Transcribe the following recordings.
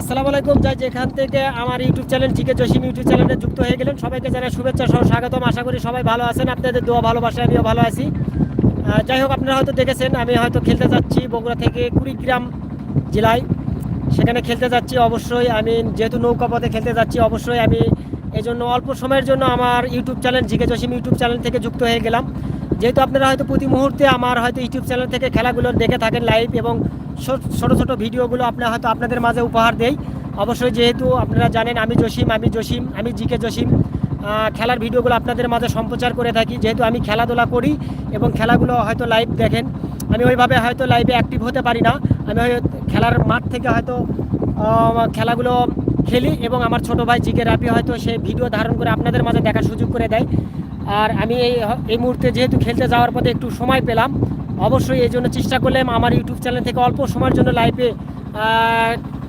আসসালামু আলাইকুম, যাই যেখান থেকে আমার YouTube channel GK Jasim YouTube চ্যানেলে যুক্ত হয়ে গেলেন, সবাইকে জানাই শুভেচ্ছা সহ স্বাগতম। আশা করি সবাই ভালো আছেন, আপনাদের দোয়া, ভালোবাসায় আমিও ভালো আছি। যাই হোক, আপনারা হয়তো দেখেছেন, আমি হয়তো খেলতে যাচ্ছি বগুড়া থেকে কুড়িগ্রাম জেলায়। সেখানে খেলতে যাচ্ছি, অবশ্যই আমি যেহেতু নৌকা পথে খেলতে যাচ্ছি, অবশ্যই আমি এই জন্য অল্প সময়ের জন্য আমার YouTube channel, GK Jasim YouTube channel থেকে যুক্ত হয়ে গেলাম। যেহেতু আপনারা হয়তো প্রতি মুহূর্তে আমার হয়তো ইউটিউব চ্যানেল থেকে খেলাগুলো দেখে থাকেন লাইভ এবং ছোট ছোট ভিডিওগুলো আপনার হয়তো আপনাদের মাঝে উপহার দেই। অবশ্যই যেহেতু আপনারা জানেন, আমি জসিম আমি জসিম, আমি জিকে জসিম খেলার ভিডিওগুলো আপনাদের মাঝে সম্প্রচার করে থাকি। যেহেতু আমি খেলাধুলা করি এবং খেলাগুলো হয়তো লাইভ দেখেন, আমি ওইভাবে হয়তো লাইভে অ্যাক্টিভ হতে পারি না। আমি খেলার মাঠ থেকে হয়তো খেলাগুলো খেলি এবং আমার ছোট ভাই জিকে রাপি হয়তো সে ভিডিও ধারণ করে আপনাদের মাঝে দেখার সুযোগ করে দেয়। আর আমি এই এই মুহূর্তে যেহেতু খেলতে যাওয়ার পথে একটু সময় পেলাম অবশ্যই এই জন্য চেষ্টা করলাম আমার ইউটিউব চ্যানেল থেকে অল্প সময়ের জন্য লাইভে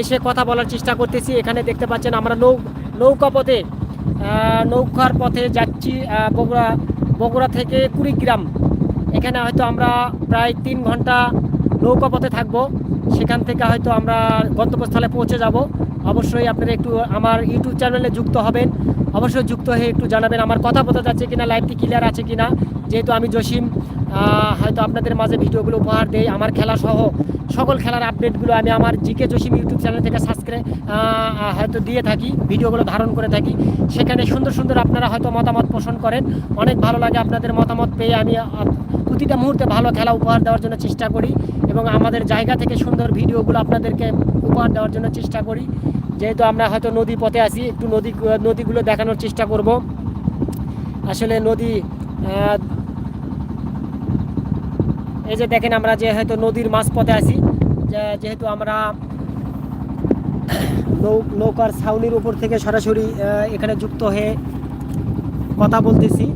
এসে কথা বলার চেষ্টা করতেছি। এখানে দেখতে পাচ্ছেন আমরা নৌ, নৌকা পথে নৌকার পথে যাচ্ছি বগুড়া বগুড়া থেকে কুড়িগ্রাম এখানে হয়তো আমরা প্রায় তিন ঘণ্টা নৌকা পথে থাকব। সেখান থেকে হয়তো আমরা গন্তব্যস্থলে পৌঁছে যাব। অবশ্যই আপনারা একটু আমার ইউটিউব চ্যানেলে যুক্ত হবেন। অবশ্যই যুক্ত হয়ে একটু জানাবেন আমার কথা বোঝা যাচ্ছে কিনা, লাইভটি ক্লিয়ার আছে কিনা। যেহেতু আমি জসিম হয়তো আপনাদের মাঝে ভিডিওগুলো উপহার দেই, আমার খেলা সহ সকল খেলার আপডেটগুলো আমি আমার জিকে জসিম ইউটিউব চ্যানেল থেকে সাবস্ক্রাইব হয়তো দিয়ে থাকি, ভিডিওগুলো ধারণ করে থাকি। সেখানে সুন্দর সুন্দর আপনারা হয়তো মতামত পোষণ করেন। অনেক ভালো লাগে আপনাদের মতামত পেয়ে আমি প্রতিটা মুহূর্তে ভালো খেলা উপহার দেওয়ার জন্য চেষ্টা করি। এবং আমাদের জায়গা থেকে সুন্দর ভিডিওগুলো আপনাদেরকে উপহার দেওয়ার জন্য চেষ্টা করি। যেহেতু আমরা হয়তো নদী পথে আছি, একটু নদী, নদীগুলো দেখানোর চেষ্টা করব। আসলে নদী এই যে দেখেন আমরা যে হয়তো নদীর মাঝ পথে আছি যেহেতু আমরা নৌকার ছাউনির উপর থেকে সরাসরি এখানে যুক্ত হয়ে কথা বলতেছি।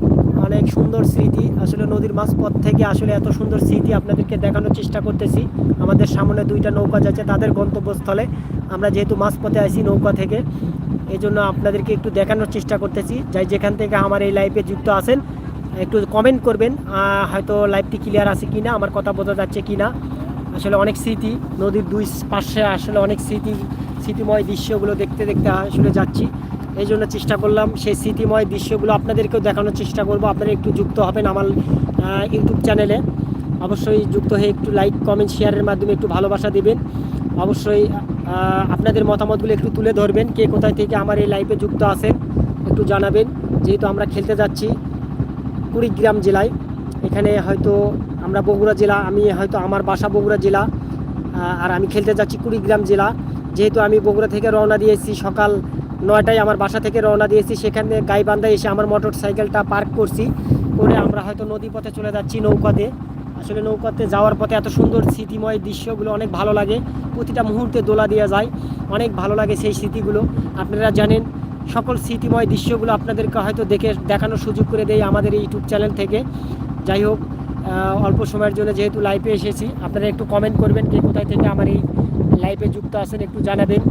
অনেক সুন্দর স্মৃতি আসলে নদীর মাঝপথ থেকে আসলে এত সুন্দর স্মৃতি আপনাদেরকে দেখানোর চেষ্টা করতেছি। আমাদের সামনে দুইটা নৌকা যাচ্ছে তাদের গন্তব্যস্থলে। আমরা যেহেতু মাঝপথে আছি নৌকা থেকে এই জন্য আপনাদেরকে একটু দেখানোর চেষ্টা করতেছি। যাই যেখান থেকে আমার এই লাইফে যুক্ত আছেন, একটু কমেন্ট করবেন হয়তো লাইভটি ক্লিয়ার আছে কি না আমার কথা বোঝা যাচ্ছে কি না আসলে অনেক স্মৃতি, নদীর দুই পাশে আসলে অনেক স্মৃতি, স্মৃতিময় দৃশ্যগুলো দেখতে দেখতে আসলে যাচ্ছি। এই জন্য চেষ্টা করলাম। সেই স্মৃতিময় দৃশ্যগুলো আপনাদেরকেও দেখানোর চেষ্টা করব। আপনারা একটু যুক্ত হবেন আমার ইউটিউব চ্যানেলে অবশ্যই যুক্ত হয়ে একটু লাইক কমেন্ট শেয়ারের মাধ্যমে একটু ভালোবাসা দেবেন। অবশ্যই আপনাদের মতামতগুলো একটু তুলে ধরবেন। কে কোথায় থেকে আমার এই লাইফে যুক্ত আছেন একটু জানাবেন। যেহেতু আমরা খেলতে যাচ্ছি কুড়িগ্রাম জেলায়, এখানে হয়তো আমরা বগুড়া জেলা, আমি হয়তো আমার বাসা বগুড়া জেলা আর আমি খেলতে যাচ্ছি কুড়িগ্রাম জেলা। যেহেতু আমি বগুড়া থেকে রওনা দিয়েছি সকাল নয়টায় আমার বাসা থেকে রওনা দিয়েছি। সেখানে গাইবান্ধায় এসে আমার মোটর সাইকেলটা পার্ক করছি। করে আমরা হয়তো নদী পথে চলে যাচ্ছি নৌকাতে। আসলে নৌকাতে যাওয়ার পথে এত সুন্দর স্মৃতিময় দৃশ্যগুলো অনেক ভালো লাগে। প্রতিটা মুহূর্তে দোলা দেওয়া যায়। অনেক ভালো লাগে সেই স্মৃতিগুলো। আপনারা জানেন, সকল স্মৃতিময় দৃশ্যগুলো আপনাদেরকে হয়তো দেখে, দেখানোর সুযোগ করে দেয় আমাদের এই ইউটিউব চ্যানেল থেকে। যাই হোক অল্প সময়ের জন্য যেহেতু লাইভে এসেছি, আপনারা একটু কমেন্ট করবেন কে কোথায় থেকে আমার এই লাইভে যুক্ত আছেন, একটু জানাবেন।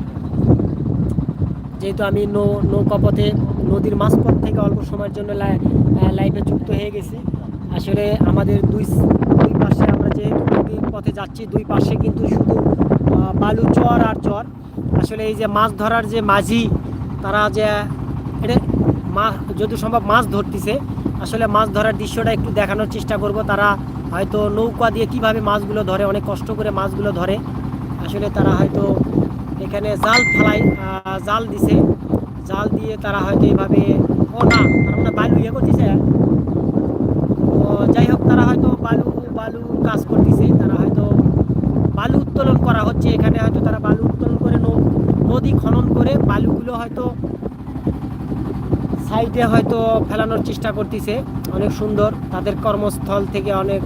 যেহেতু আমি নৌ নৌকা পথে নদীর মাঝপথ থেকে অল্প সময়ের জন্য লাই- আহ, লাইভে যুক্ত হয়ে গেছি। আসলে আমাদের দুই দুই পাশে আমরা যেহেতু নদীর পথে যাচ্ছি দুই পাশে কিন্তু শুধু বালু চর আর চর আসলে এই যে মাছ ধরার যে মাঝি তারা যে এটা মা যদি সম্ভব মাছ ধরতেছে আসলে মাছ ধরার দৃশ্যটা একটু দেখানোর চেষ্টা করব। তারা হয়তো নৌকা দিয়ে কীভাবে মাছগুলো ধরে অনেক কষ্ট করে মাছগুলো ধরে। আসলে তারা হয়তো এখানে জাল ফালাই জাল দিছে। জাল দিয়ে তারা হয়তো এইভাবে, ও না, তারা মানে বালু ইয়ে করতেছে। যাই হোক, তারা হয়তো বালু বালু কাজ করতেছে। তারা হয়তো বালু উত্তোলন করা হচ্ছে। এখানে হয়তো তারা বালু উত্তোলন করে নদী খনন করে বালুগুলো হয়তো সাইডে হয়তো ফেলানোর চেষ্টা করতেছে। অনেক সুন্দর। তাদের কর্মস্থল থেকে অনেক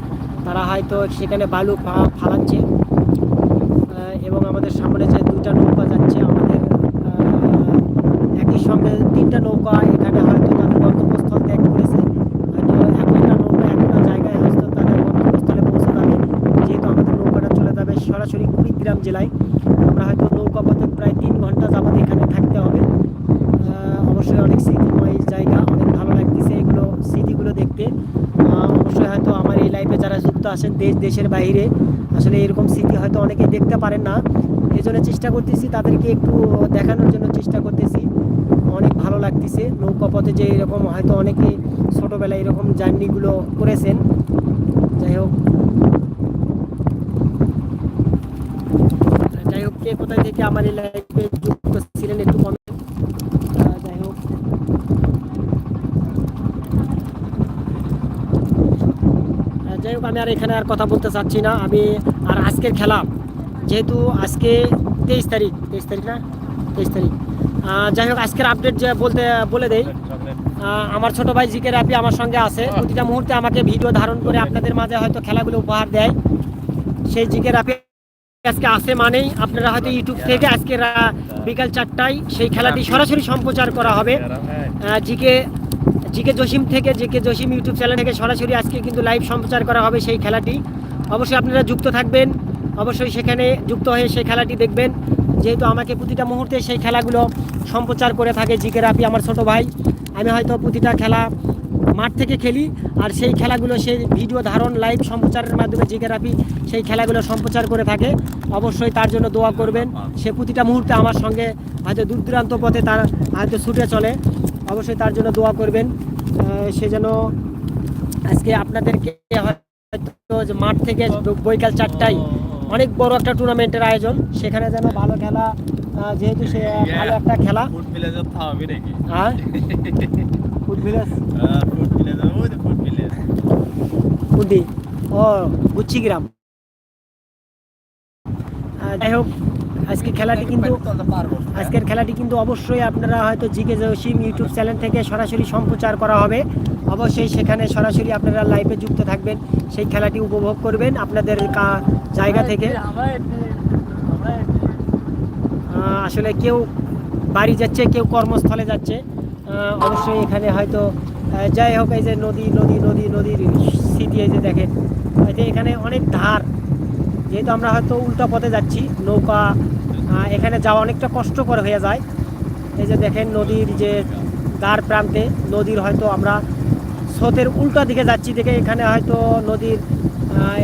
তারা হয়তো সেখানে বালু ফালাচ্ছে। এবং আমাদের সামনে যে দুইটা নৌকা যাচ্ছে আমাদের আহ, একই সঙ্গে তিনটা নৌকা, এখানে হয়তো তাদের গন্তব্যস্থল ত্যাগ করেছে। হয়তো একটা নৌকা একটা জায়গায় হয়তো তাদের গন্তব্যস্থলে পৌঁছে যাবে, যেহেতু আমাদের নৌকাটা চলে যাবে সরাসরি কুড়িগ্রাম জেলায়। আমরা হয়তো নৌকা পথে প্রায় তিন ঘণ্টা যাবত এখানে থাকতে হবে। অবশ্যই অনেক স্মৃতিময় জায়গা, অনেক ভালো লাগতেছে এগুলো, স্মৃতিগুলো দেখতে। অবশ্যই হয়তো আমার এই লাইফে যারা যুক্ত আছেন দেশ, দেশের বাইরে, আসলে এরকম স্মৃতি হয়তো অনেকে দেখতে পারেন না। এই জন্য চেষ্টা করতেছি তাদেরকে একটু দেখানোর জন্য চেষ্টা করতেছি। অনেক ভালো লাগতেছে। নৌকাপথে যে এরকম হয়তো অনেকে ছোটোবেলায় এরকম জার্নিগুলো করেছেন। যাই হোক। যাই হোক, কে কোথায় থেকে আমার এই লাইফে যুক্ত ছিলেন একটু কমেন্ট যাই হোক। যাই হোক, আমি আর এখানে আর কথা বলতে চাচ্ছি না। আমি আর আজকের খেলা, যেহেতু আজকে তেইশ তারিখ তেইশ তারিখ না? তেইশ তারিখ। যাই হোক, আজকের আপডেট যে বলতে, বলে দেই। আমার ছোট ভাই জিকে রাপি আমার সঙ্গে আছে। প্রতিটা মুহূর্তে আমাকে ভিডিও ধারণ করে আপনাদের মাঝে হয়তো খেলাগুলো উপহার দেয়। সেই জিকে রাপি আজকে আসে মানেই আপনারা হয়তো ইউটিউব থেকে আজকে বিকাল চারটায় সেই খেলাটি সরাসরি সম্প্রচার করা হবে। জিকে জিকে জসিম থেকে জিকে জসিম ইউটিউব চ্যানেল থেকে সরাসরি আজকে কিন্তু লাইভ সম্প্রচার করা হবে সেই খেলাটি। অবশ্যই আপনারা যুক্ত থাকবেন। অবশ্যই সেখানে যুক্ত হয়ে সেই খেলাটি দেখবেন। যেহেতু আমাকে প্রতিটা মুহূর্তে সেই খেলাগুলো সম্প্রচার করে থাকে জিকে রাপি আমার ছোট ভাই। আমি হয়তো প্রতিটা খেলা মাঠ থেকে খেলি, আর সেই খেলাগুলো সেই ভিডিও ধারণ লাইভ সম্প্রচারের মাধ্যমে জিকে রাপি সেই খেলাগুলো সম্প্রচার করে থাকে। অবশ্যই তার জন্য দোয়া করবেন। সে প্রতিটা মুহূর্তে আমার সঙ্গে হয়তো দূর দূরান্ত পথে তার হয়তো ছুটে চলে। অবশ্যই তার জন্য দোয়া করবেন। সে যেন আজকে আপনাদেরকে হয়তো মাঠ থেকে বৈকাল চারটায় অনেক বড় একটা টুর্নামেন্টের আয়োজন, সেখানে যেন ভালো খেলা যেহেতু সে ভালো একটা খেলা। ফুড ভিলেজত থামাবি নাকি? আর ফুড ভিলেজ ফুড ভিলেজ ওই ফুড ভিলেজ কুদি ও গুচ্ছি গ্রাম। যাই হোক আজকে খেলাটি কিন্তু আজকের খেলাটি কিন্তু অবশ্যই আপনারা হয়তো জিকে জসিম ইউটিউব চ্যানেল থেকে সরাসরি সম্প্রচার করা হবে। অবশ্যই সেখানে সরাসরি আপনারা লাইভে যুক্ত থাকবেন। সেই খেলাটি উপভোগ করবেন আপনাদের জায়গা থেকে। আসলে কেউ বাড়ি যাচ্ছে, কেউ কর্মস্থলে যাচ্ছে। অবশ্যই এখানে হয়তো যাই হোক, এই যে নদী নদী নদী, নদীর স্মৃতি, এই যে দেখেন, হয়তো এখানে অনেক ধার। যেহেতু আমরা হয়তো উল্টা পথে যাচ্ছি, নৌকা এখানে যাওয়া অনেকটা কষ্টকর হয়ে যায়। এই যে দেখেন নদীর যে দ্বার প্রান্তে, নদীর হয়তো আমরা স্রোতের উল্টা দিকে যাচ্ছি, দেখে এখানে হয়তো নদীর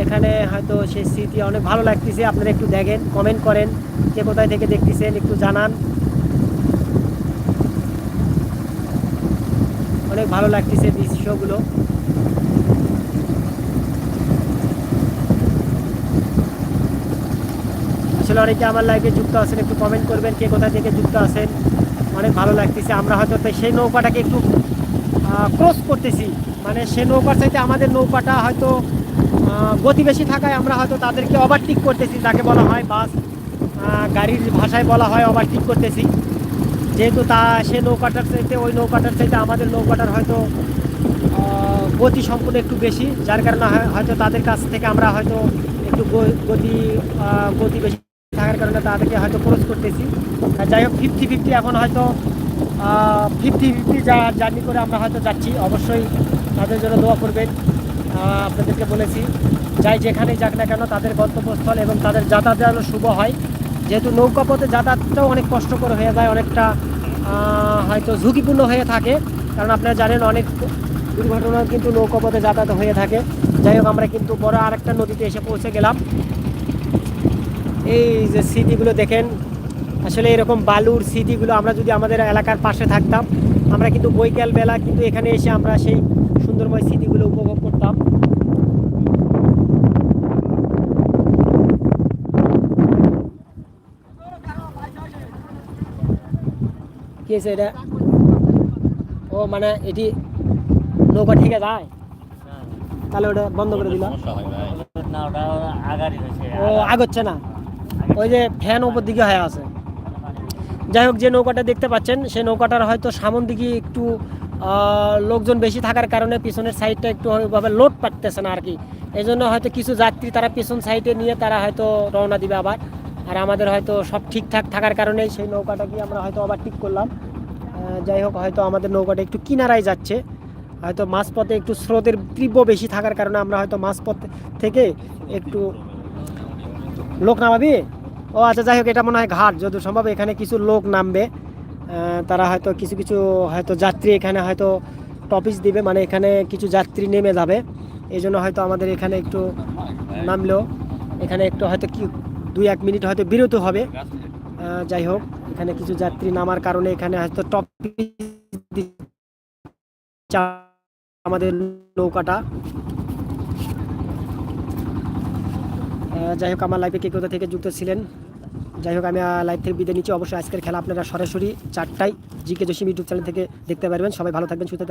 এখানে হয়তো সেই স্মৃতি অনেক ভালো লাগতেছে। আপনারা একটু দেখেন কমেন্ট করেন। কে কোথায় থেকে দেখতেছেন একটু জানান। অনেক ভালো লাগতেছে দৃশ্যগুলো আসলে অনেকে আমার লাইভে যুক্ত আছেন, একটু কমেন্ট করবেন কে কোথা থেকে যুক্ত আছেন। অনেক ভালো লাগতেছে। আমরা হয়তো সেই নৌকাটাকে একটু ক্রস করতেছি। মানে সে নৌকার চাইতে আমাদের নৌকাটা হয়তো গতি বেশি থাকায় আমরা হয়তো তাদেরকে ওভারটেক করতেছি, যাকে বলা হয় বাস গাড়ির ভাষায় বলা হয় ওভারটেক করতেছি। যেহেতু তা, সে নৌকাটার চাইতে, ওই নৌকাটার চাইতে আমাদের নৌকাটার হয়তো গতি সম্পূর্ণ একটু বেশি। যার কারণে হয়- হয়তো তাদের কাছ থেকে আমরা হয়তো একটু গতি গতি বেশি থাকার কারণে তাদেরকে হয়তো ক্রস করতেছি। যাই হোক ফিফটি ফিফটি এখন হয়তো ফিফটি ফিফটি যা জার্নি করে আমরা হয়তো যাচ্ছি। অবশ্যই তাদের জন্য দোয়া করবেন। আপনাদেরকে বলেছি, যাই যেখানেই যাক না কেন, তাদের গন্তব্যস্থল এবং তাদের যাতায়াত যেন শুভ হয়। যেহেতু নৌকা পথে যাতায়াতটাও অনেক কষ্টকর হয়ে যায়, অনেকটা হয়তো ঝুঁকিপূর্ণ হয়ে থাকে। কারণ আপনারা জানেন অনেক দুর্ঘটনা কিন্তু নৌকা পথে যাতায়াত হয়ে থাকে। যাই হোক, আমরা কিন্তু বড় আরেকটা নদীতে এসে পৌঁছে গেলাম। এই যে স্মৃতিগুলো দেখেন, আসলে এরকম বালুর স্মৃতিগুলো আমরা যদি আমাদের এলাকার পাশে থাকতাম, আমরা কিন্তু বৈকালবেলা কিন্তু এখানে এসে আমরা সেই সুন্দরময় স্মৃতিগুলো উপভোগ কি আছে এটা ও মানে এটি নৌকা ঠিকে যায়? তাহলে ওটা বন্ধ করে দিলাম না ওটা আগারি হয়েছে। ও আগচ্ছে না? ওই যে ফ্যান উপর দিকে হয়ে আছে। যাই হোক যে নৌকাটা দেখতে পাচ্ছেন সেই নৌকাটার হয়তো সামন দিকে একটু লোকজন বেশি থাকার কারণে পিছনের সাইডটা একটু ভাবে লোড পাচ্ছে না আর কি। এই জন্য হয়তো কিছু যাত্রী তারা পিছন সাইডে নিয়ে তারা হয়তো রওনা দিবে আবার। আর আমাদের হয়তো সব ঠিকঠাক থাকার কারণে সেই নৌকাটাকে আমরা হয়তো আবার ঠিক করলাম। যাই হোক, হয়তো আমাদের নৌকাটা একটু কিনারায় যাচ্ছে। হয়তো মাঝপথে একটু স্রোতের তীব্র বেশি থাকার কারণে আমরা হয়তো মাঝপথ থেকে একটু লোক নামাবি? ও আচ্ছা যাই হোক, এটা মনে হয় ঘাট। যদি সম্ভব এখানে কিছু লোক নামবে। তারা হয়তো কিছু কিছু হয়তো যাত্রী এখানে হয়তো টপিস দিবে। মানে এখানে কিছু যাত্রী নেমে যাবে। এই জন্য হয়তো আমাদের এখানে একটু নামলেও এখানে একটু হয়তো কি দুই এক মিনিট হয়তো বিরত হবে। যাই হোক, এখানে কিছু যাত্রী নামার কারণে এখানে হয়তো টপ আমাদের নৌকাটা। যাই হোক, আমার লাইফে কে কোথা থেকে যুক্ত ছিলেন? যাই হোক, আমি লাইভ থেকে বিদায় নিচ্ছি। অবশ্যই আজকের খেলা আপনারা সরাসরি চারটায় জিকে জসিম ইউটিউব চ্যানেল থেকে দেখতে পারবেন। সবাই ভালো থাকবেন, সুস্থ